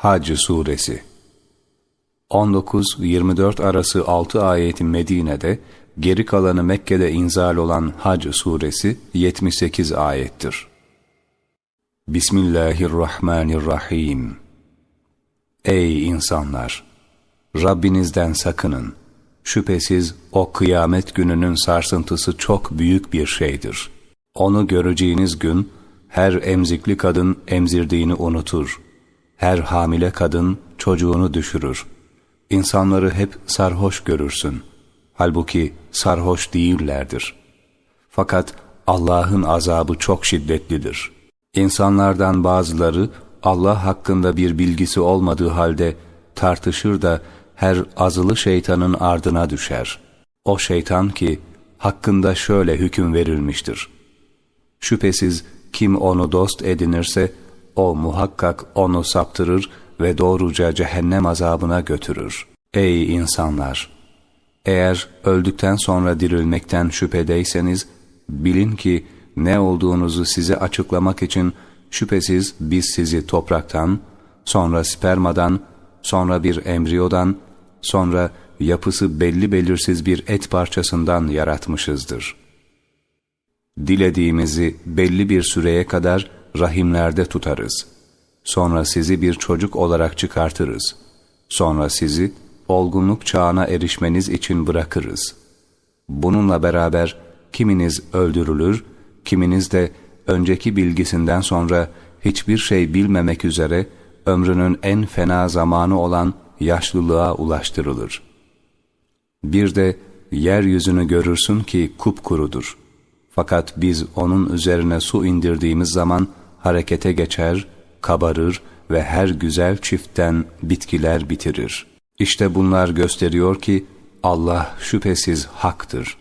Hac Suresi 19-24 arası 6 ayeti Medine'de, geri kalanı Mekke'de inzal olan Hac Suresi 78 ayettir. Bismillahirrahmanirrahim Ey insanlar! Rabbinizden sakının. Şüphesiz o kıyamet gününün sarsıntısı çok büyük bir şeydir. Onu göreceğiniz gün, her emzikli kadın emzirdiğini unutur. Her hamile kadın çocuğunu düşürür. İnsanları hep sarhoş görürsün. Halbuki sarhoş değillerdir. Fakat Allah'ın azabı çok şiddetlidir. İnsanlardan bazıları Allah hakkında bir bilgisi olmadığı halde tartışır da her azılı şeytanın ardına düşer. O şeytan ki hakkında şöyle hüküm verilmiştir. Şüphesiz kim onu dost edinirse o muhakkak onu saptırır ve doğruca cehennem azabına götürür. Ey insanlar! Eğer öldükten sonra dirilmekten şüphedeyseniz bilin ki ne olduğunuzu size açıklamak için şüphesiz biz sizi topraktan, sonra spermadan, sonra bir embriyodan, sonra yapısı belli belirsiz bir et parçasından yaratmışızdır. Dilediğimizi belli bir süreye kadar rahimlerde tutarız. Sonra sizi bir çocuk olarak çıkartırız. Sonra sizi olgunluk çağına erişmeniz için bırakırız. Bununla beraber kiminiz öldürülür, kiminiz de önceki bilgisinden sonra hiçbir şey bilmemek üzere ömrünün en fena zamanı olan yaşlılığa ulaştırılır. Bir de yeryüzünü görürsün ki kupkurudur. Fakat biz onun üzerine su indirdiğimiz zaman harekete geçer, kabarır ve her güzel çiftten bitkiler bitirir. İşte bunlar gösteriyor ki Allah şüphesiz haktır.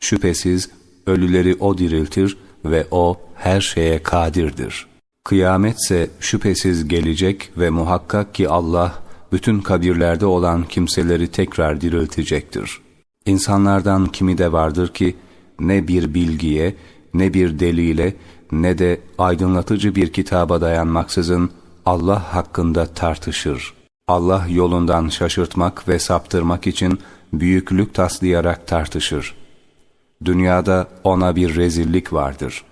Şüphesiz ölüleri O diriltir ve O her şeye kadirdir. Kıyametse şüphesiz gelecek ve muhakkak ki Allah bütün kabirlerde olan kimseleri tekrar diriltecektir. İnsanlardan kimi de vardır ki ne bir bilgiye, ne bir delile, ne de aydınlatıcı bir kitaba dayanmaksızın Allah hakkında tartışır. Allah yolundan şaşırtmak ve saptırmak için büyüklük taslayarak tartışır. Dünyada ona bir rezillik vardır.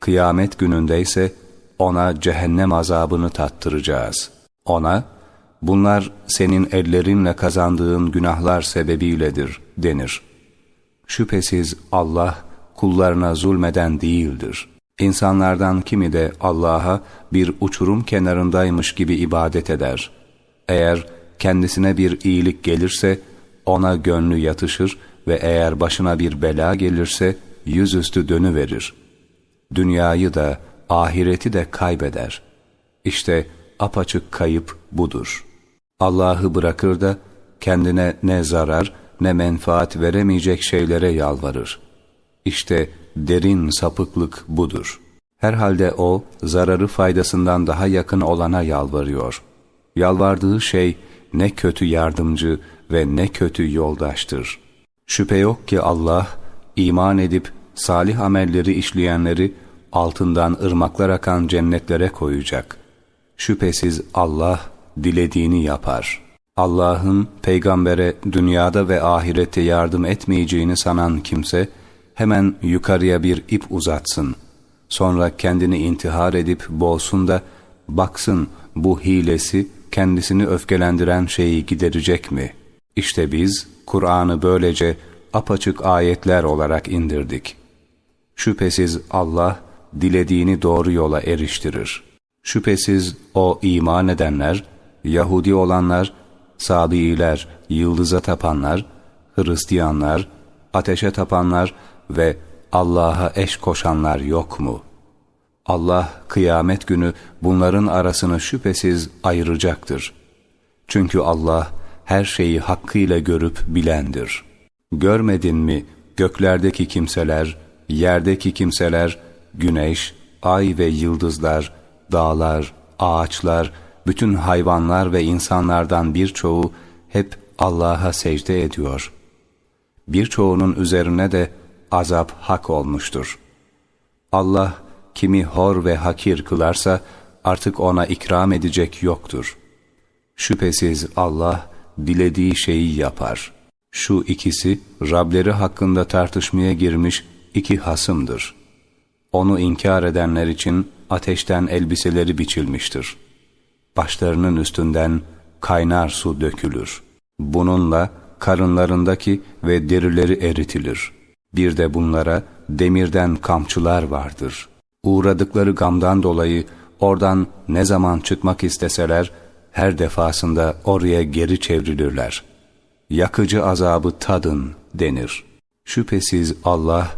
Kıyamet gününde ise ona cehennem azabını tattıracağız. Ona, bunlar senin ellerinle kazandığın günahlar sebebiyledir denir. Şüphesiz Allah kullarına zulmeden değildir. İnsanlardan kimi de Allah'a bir uçurum kenarındaymış gibi ibadet eder. Eğer kendisine bir iyilik gelirse ona gönlü yatışır ve eğer başına bir bela gelirse yüzüstü dönüverir. Dünyayı da ahireti de kaybeder. İşte apaçık kayıp budur. Allah'ı bırakır da kendine ne zarar ne menfaat veremeyecek şeylere yalvarır. İşte derin sapıklık budur. Herhalde o zararı faydasından daha yakın olana yalvarıyor. Yalvardığı şey ne kötü yardımcı ve ne kötü yoldaştır. Şüphe yok ki Allah iman edip salih amelleri işleyenleri altından ırmaklar akan cennetlere koyacak. Şüphesiz Allah dilediğini yapar. Allah'ın peygambere dünyada ve ahirette yardım etmeyeceğini sanan kimse, hemen yukarıya bir ip uzatsın. Sonra kendini intihar edip boğsun da, baksın bu hilesi kendisini öfkelendiren şeyi giderecek mi? İşte biz Kur'an'ı böylece apaçık ayetler olarak indirdik. Şüphesiz Allah, dilediğini doğru yola eriştirir. Şüphesiz o iman edenler, Yahudi olanlar, Sabiiler, yıldıza tapanlar, Hristiyanlar, ateşe tapanlar ve Allah'a eş koşanlar yok mu? Allah kıyamet günü bunların arasını şüphesiz ayıracaktır. Çünkü Allah her şeyi hakkıyla görüp bilendir. Görmedin mi göklerdeki kimseler, yerdeki kimseler, güneş, ay ve yıldızlar, dağlar, ağaçlar, bütün hayvanlar ve insanlardan birçoğu hep Allah'a secde ediyor. Birçoğunun üzerine de azap hak olmuştur. Allah kimi hor ve hakir kılarsa artık ona ikram edecek yoktur. Şüphesiz Allah dilediği şeyi yapar. Şu ikisi Rableri hakkında tartışmaya girmiş iki hasımdır. Onu inkar edenler için ateşten elbiseleri biçilmiştir. Başlarının üstünden kaynar su dökülür. Bununla karınlarındaki ve derileri eritilir. Bir de bunlara demirden kamçılar vardır. Uğradıkları gamdan dolayı oradan ne zaman çıkmak isteseler, her defasında oraya geri çevrilirler. Yakıcı azabı tadın denir. Şüphesiz Allah,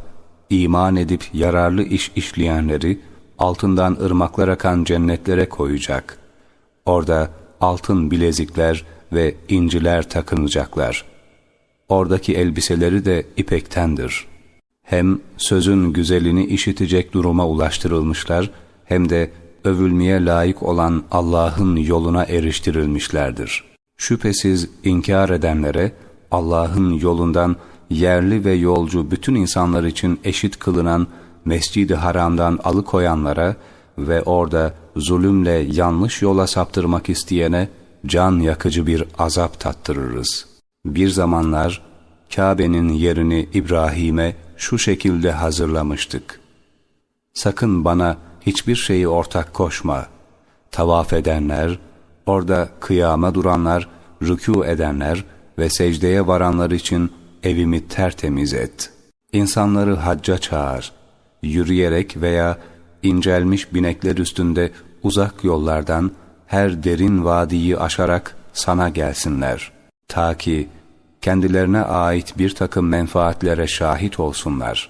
iman edip yararlı iş işleyenleri, altından ırmaklar akan cennetlere koyacak. Orada altın bilezikler ve inciler takınacaklar. Oradaki elbiseleri de ipektendir. Hem sözün güzelini işitecek duruma ulaştırılmışlar, hem de övülmeye layık olan Allah'ın yoluna eriştirilmişlerdir. Şüphesiz inkar edenlere Allah'ın yolundan yerli ve yolcu bütün insanlar için eşit kılınan Mescid-i Haram'dan alıkoyanlara ve orada zulümle yanlış yola saptırmak isteyene can yakıcı bir azap tattırırız. Bir zamanlar Kabe'nin yerini İbrahim'e şu şekilde hazırlamıştık. Sakın bana hiçbir şeyi ortak koşma. Tavaf edenler, orada kıyama duranlar, rükû edenler ve secdeye varanlar için evimi tertemiz et. İnsanları hacca çağır. Yürüyerek veya incelmiş binekler üstünde uzak yollardan her derin vadiyi aşarak sana gelsinler. Ta ki kendilerine ait bir takım menfaatlere şahit olsunlar.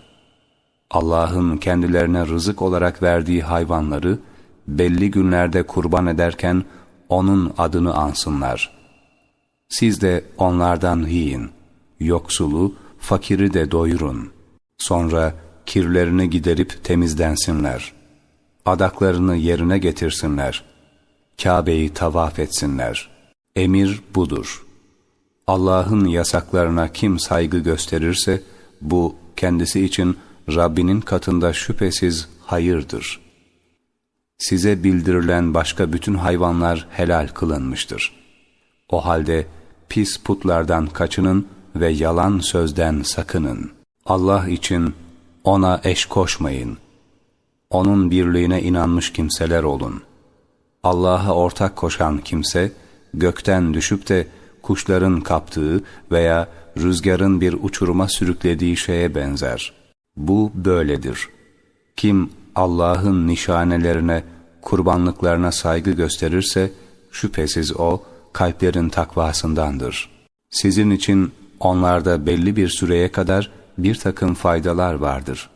Allah'ın kendilerine rızık olarak verdiği hayvanları belli günlerde kurban ederken O'nun adını ansınlar. Siz de onlardan yiyin. Yoksulu, fakiri de doyurun. Sonra kirlerini giderip temizlensinler. Adaklarını yerine getirsinler. Kabe'yi tavaf etsinler. Emir budur. Allah'ın yasaklarına kim saygı gösterirse, bu kendisi için Rabbinin katında şüphesiz hayırdır. Size bildirilen başka bütün hayvanlar helal kılınmıştır. O halde pis putlardan kaçının ve yalan sözden sakının. Allah için ona eş koşmayın. Onun birliğine inanmış kimseler olun. Allah'a ortak koşan kimse, gökten düşüp de kuşların kaptığı veya rüzgarın bir uçuruma sürüklediği şeye benzer. Bu böyledir. Kim Allah'ın nişanelerine, kurbanlıklarına saygı gösterirse, şüphesiz o, kalplerin takvasındandır. Sizin için onlarda belli bir süreye kadar bir takım faydalar vardır.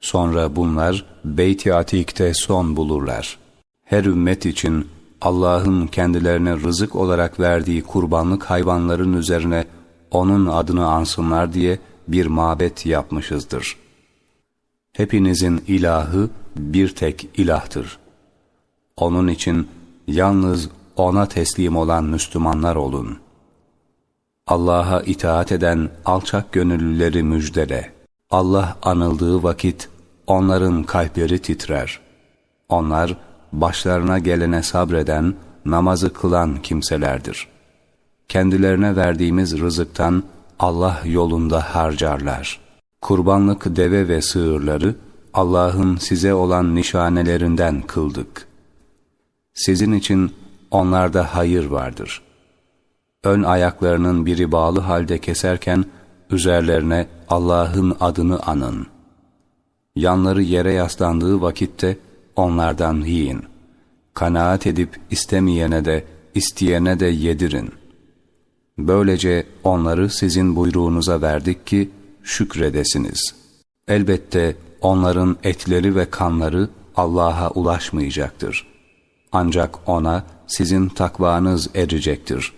Sonra bunlar Beyt-i Atik'te son bulurlar. Her ümmet için Allah'ın kendilerine rızık olarak verdiği kurbanlık hayvanların üzerine O'nun adını ansınlar diye bir mabet yapmışızdır. Hepinizin ilahı bir tek ilahtır. Onun için yalnız O'na teslim olan Müslümanlar olun. Allah'a itaat eden alçak gönüllüleri müjdele. Allah anıldığı vakit onların kalpleri titrer. Onlar, başlarına gelene sabreden, namazı kılan kimselerdir. Kendilerine verdiğimiz rızıktan Allah yolunda harcarlar. Kurbanlık deve ve sığırları Allah'ın size olan nişanelerinden kıldık. Sizin için onlarda hayır vardır. Ön ayaklarının biri bağlı halde keserken üzerlerine Allah'ın adını anın. Yanları yere yaslandığı vakitte onlardan yiyin. Kanaat edip istemeyene de isteyene de yedirin. Böylece onları sizin buyruğunuza verdik ki şükredesiniz. Elbette onların etleri ve kanları Allah'a ulaşmayacaktır. Ancak ona sizin takvanız erecektir.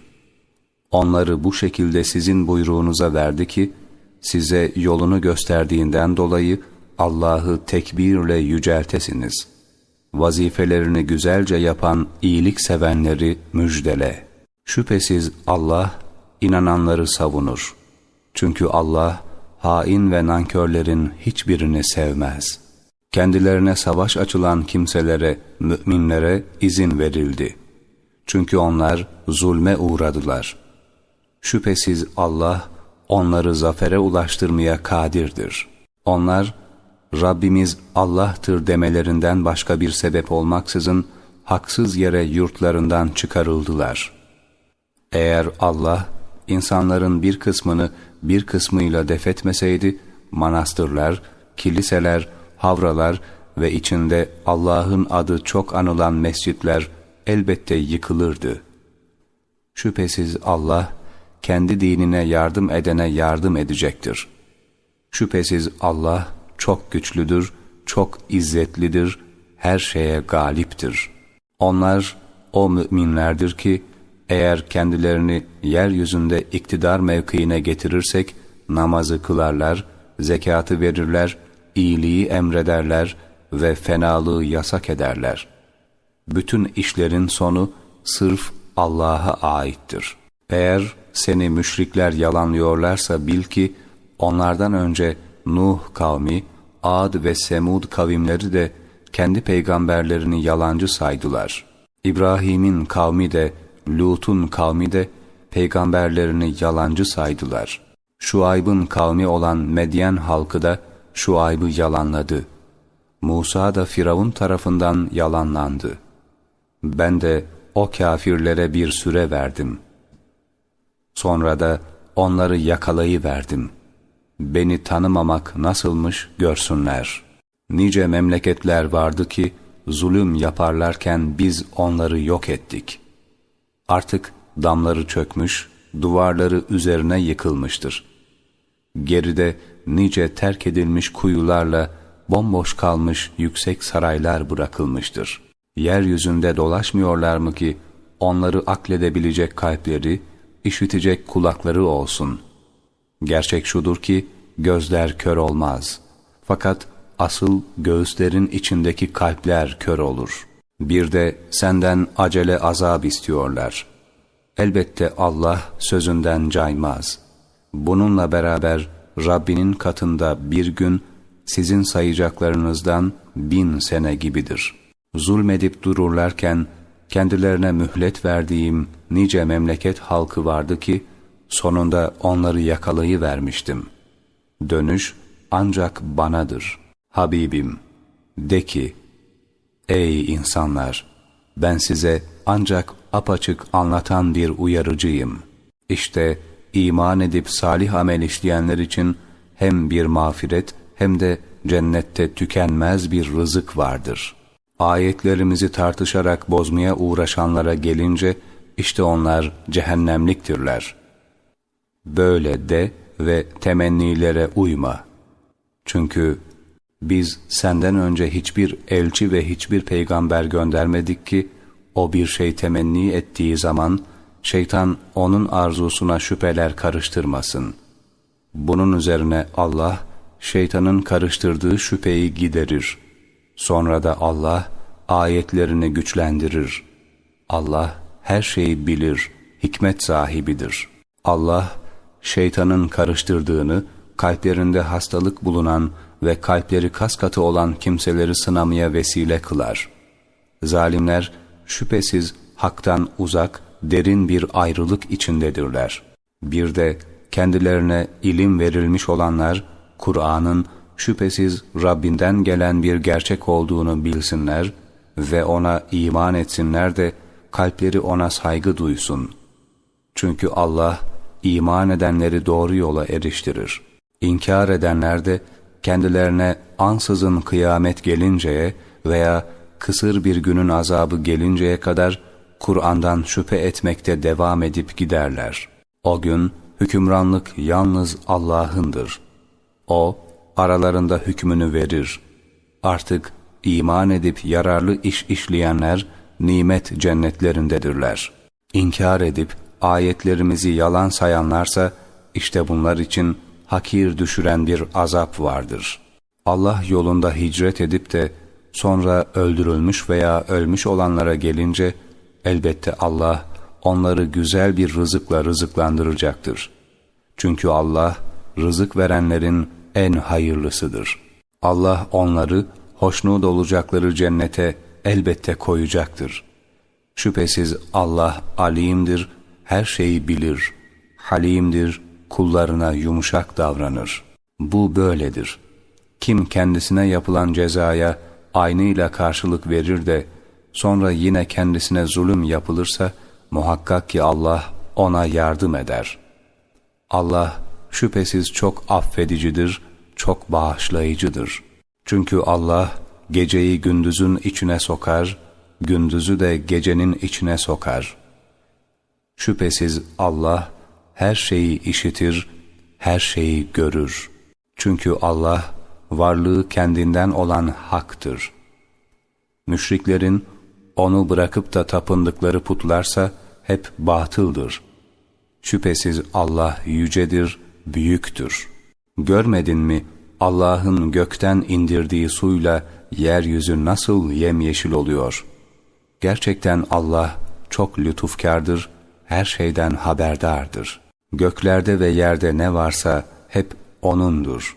Onları bu şekilde sizin buyruğunuza verdi ki, size yolunu gösterdiğinden dolayı Allah'ı tekbirle yüceltesiniz.'' Vazifelerini güzelce yapan iyilik sevenleri müjdele. Şüphesiz Allah inananları savunur. Çünkü Allah hain ve nankörlerin hiçbirini sevmez. Kendilerine savaş açılan kimselere, müminlere izin verildi. Çünkü onlar zulme uğradılar. Şüphesiz Allah onları zafere ulaştırmaya kadirdir. Onlar, Rabbimiz Allah'tır demelerinden başka bir sebep olmaksızın, haksız yere yurtlarından çıkarıldılar. Eğer Allah, insanların bir kısmını bir kısmıyla defetmeseydi, manastırlar, kiliseler, havralar ve içinde Allah'ın adı çok anılan mescitler elbette yıkılırdı. Şüphesiz Allah, kendi dinine yardım edene yardım edecektir. Şüphesiz Allah çok güçlüdür, çok izzetlidir, her şeye galiptir. Onlar o müminlerdir ki, eğer kendilerini yeryüzünde iktidar mevkiine getirirsek, namazı kılarlar, zekatı verirler, iyiliği emrederler ve fenalığı yasak ederler. Bütün işlerin sonu sırf Allah'a aittir. Eğer seni müşrikler yalanlıyorlarsa bil ki onlardan önce Nuh kavmi, Ad ve Semud kavimleri de kendi peygamberlerini yalancı saydılar. İbrahim'in kavmi de, Lut'un kavmi de peygamberlerini yalancı saydılar. Şuayb'ın kavmi olan Medyen halkı da Şuayb'ı yalanladı. Musa da Firavun tarafından yalanlandı. Ben de o kafirlere bir süre verdim.'' Sonra da onları yakalayıverdim. Beni tanımamak nasılmış görsünler. Nice memleketler vardı ki zulüm yaparlarken biz onları yok ettik. Artık damları çökmüş, duvarları üzerine yıkılmıştır. Geride nice terk edilmiş kuyularla bomboş kalmış yüksek saraylar bırakılmıştır. Yeryüzünde dolaşmıyorlar mı ki onları akledebilecek kalpleri, işitecek kulakları olsun. Gerçek şudur ki gözler kör olmaz. Fakat asıl göğüslerin içindeki kalpler kör olur. Bir de senden acele azap istiyorlar. Elbette Allah sözünden caymaz. Bununla beraber Rabbinin katında bir gün sizin sayacaklarınızdan bin sene gibidir. Zulmedip dururlarken kendilerine mühlet verdiğim nice memleket halkı vardı ki, sonunda onları yakalayıvermiştim. Dönüş ancak banadır. Habibim, de ki, ey insanlar, ben size ancak apaçık anlatan bir uyarıcıyım. İşte iman edip salih amel işleyenler için hem bir mağfiret hem de cennette tükenmez bir rızık vardır.'' Ayetlerimizi tartışarak bozmaya uğraşanlara gelince işte onlar cehennemliktirler. Böyle de ve temennilere uyma. Çünkü biz senden önce hiçbir elçi ve hiçbir peygamber göndermedik ki o bir şey temenni ettiği zaman şeytan onun arzusuna şüpheler karıştırmasın. Bunun üzerine Allah şeytanın karıştırdığı şüpheyi giderir.'' Sonra da Allah ayetlerini güçlendirir. Allah her şeyi bilir, hikmet sahibidir. Allah şeytanın karıştırdığını, kalplerinde hastalık bulunan ve kalpleri kas katı olan kimseleri sınamaya vesile kılar. Zalimler şüphesiz haktan uzak, derin bir ayrılık içindedirler. Bir de kendilerine ilim verilmiş olanlar, Kur'an'ın şüphesiz Rabbinden gelen bir gerçek olduğunu bilsinler ve ona iman etsinler de kalpleri ona saygı duysun. Çünkü Allah iman edenleri doğru yola eriştirir. İnkar edenler de kendilerine ansızın kıyamet gelinceye veya kısır bir günün azabı gelinceye kadar Kur'an'dan şüphe etmekte devam edip giderler. O gün hükümranlık yalnız Allah'ındır. O, aralarında hükmünü verir. Artık iman edip yararlı iş işleyenler nimet cennetlerindedirler. İnkar edip ayetlerimizi yalan sayanlarsa işte bunlar için hakir düşüren bir azap vardır. Allah yolunda hicret edip de sonra öldürülmüş veya ölmüş olanlara gelince elbette Allah onları güzel bir rızıkla rızıklandıracaktır. Çünkü Allah rızık verenlerin en hayırlısıdır. Allah onları hoşnut olacakları cennete elbette koyacaktır. Şüphesiz Allah alimdir, her şeyi bilir. Halimdir, kullarına yumuşak davranır. Bu böyledir. Kim kendisine yapılan cezaya aynıyla karşılık verir de sonra yine kendisine zulüm yapılırsa muhakkak ki Allah ona yardım eder. Allah şüphesiz çok affedicidir, çok bağışlayıcıdır. Çünkü Allah geceyi gündüzün içine sokar, gündüzü de gecenin içine sokar. Şüphesiz Allah her şeyi işitir, her şeyi görür. Çünkü Allah varlığı kendinden olan haktır. Müşriklerin onu bırakıp da tapındıkları putlarsa hep batıldır. Şüphesiz Allah yücedir, büyüktür. Görmedin mi Allah'ın gökten indirdiği suyla yeryüzü nasıl yemyeşil oluyor? Gerçekten Allah çok lütufkardır, her şeyden haberdardır. Göklerde ve yerde ne varsa hep O'nundur.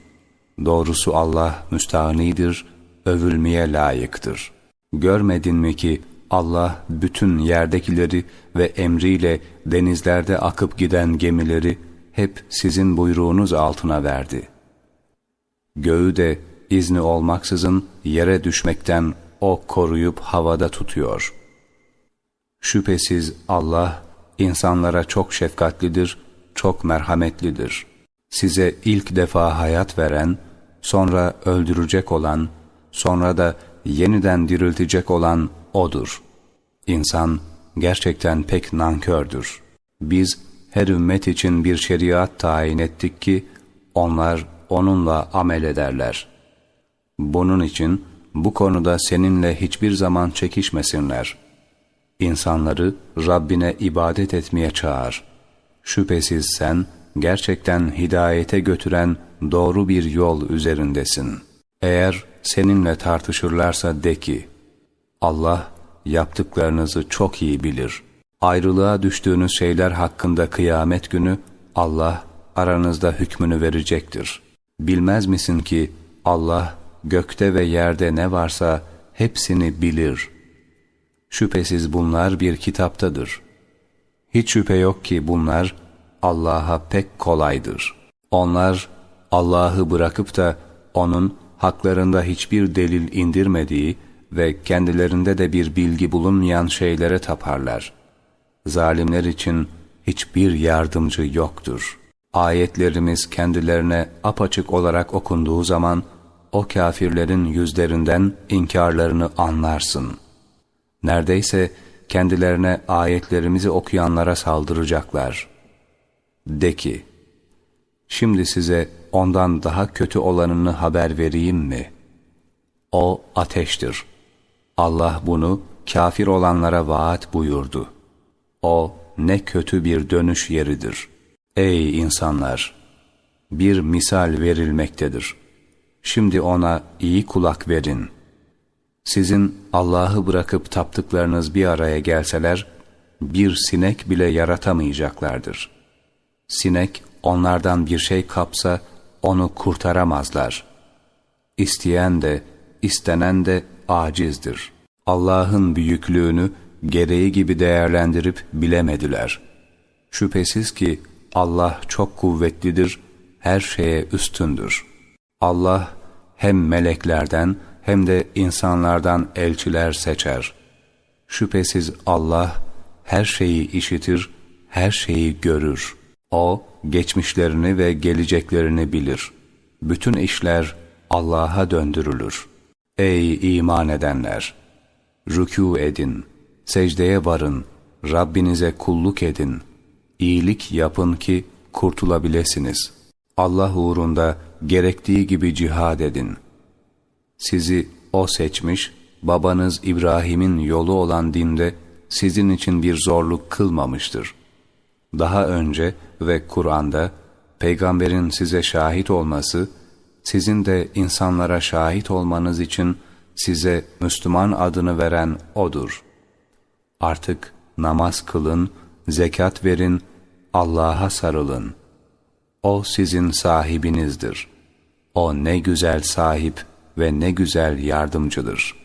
Doğrusu Allah müstahanidir, övülmeye layıktır. Görmedin mi ki Allah bütün yerdekileri ve emriyle denizlerde akıp giden gemileri hep sizin buyruğunuz altına verdi. Göğü de izni olmaksızın yere düşmekten O koruyup havada tutuyor. Şüphesiz Allah insanlara çok şefkatlidir, çok merhametlidir. Size ilk defa hayat veren, sonra öldürecek olan, sonra da yeniden diriltecek olan O'dur. İnsan gerçekten pek nankördür. Biz her ümmet için bir şeriat tayin ettik ki, onlar onunla amel ederler. Bunun için bu konuda seninle hiçbir zaman çekişmesinler. İnsanları Rabbine ibadet etmeye çağır. Şüphesiz sen gerçekten hidayete götüren doğru bir yol üzerindesin. Eğer seninle tartışırlarsa de ki, Allah yaptıklarınızı çok iyi bilir. Ayrılığa düştüğünüz şeyler hakkında kıyamet günü Allah aranızda hükmünü verecektir. Bilmez misin ki Allah gökte ve yerde ne varsa hepsini bilir. Şüphesiz bunlar bir kitaptadır. Hiç şüphe yok ki bunlar Allah'a pek kolaydır. Onlar Allah'ı bırakıp da O'nun haklarında hiçbir delil indirmediği ve kendilerinde de bir bilgi bulunmayan şeylere taparlar. Zalimler için hiçbir yardımcı yoktur. Ayetlerimiz kendilerine apaçık olarak okunduğu zaman, o kafirlerin yüzlerinden inkarlarını anlarsın. Neredeyse kendilerine ayetlerimizi okuyanlara saldıracaklar. De ki, şimdi size ondan daha kötü olanını haber vereyim mi? O ateştir. Allah bunu kafir olanlara vaat buyurdu. O ne kötü bir dönüş yeridir. Ey insanlar! Bir misal verilmektedir. Şimdi ona iyi kulak verin. Sizin Allah'ı bırakıp taptıklarınız bir araya gelseler, bir sinek bile yaratamayacaklardır. Sinek onlardan bir şey kapsa, onu kurtaramazlar. İsteyen de, istenen de acizdir. Allah'ın büyüklüğünü gereği gibi değerlendirip bilemediler. Şüphesiz ki Allah çok kuvvetlidir, her şeye üstündür. Allah hem meleklerden hem de insanlardan elçiler seçer. Şüphesiz Allah her şeyi işitir, her şeyi görür. O geçmişlerini ve geleceklerini bilir. Bütün işler Allah'a döndürülür. Ey iman edenler! Rükû edin, secdeye varın, Rabbinize kulluk edin, iyilik yapın ki kurtulabilirsiniz. Allah uğrunda gerektiği gibi cihad edin. Sizi O seçmiş, babanız İbrahim'in yolu olan dinde sizin için bir zorluk kılmamıştır. Daha önce ve Kur'an'da peygamberin size şahit olması, sizin de insanlara şahit olmanız için size Müslüman adını veren O'dur. Artık namaz kılın, zekat verin, Allah'a sarılın. O sizin sahibinizdir. O ne güzel sahip ve ne güzel yardımcıdır.''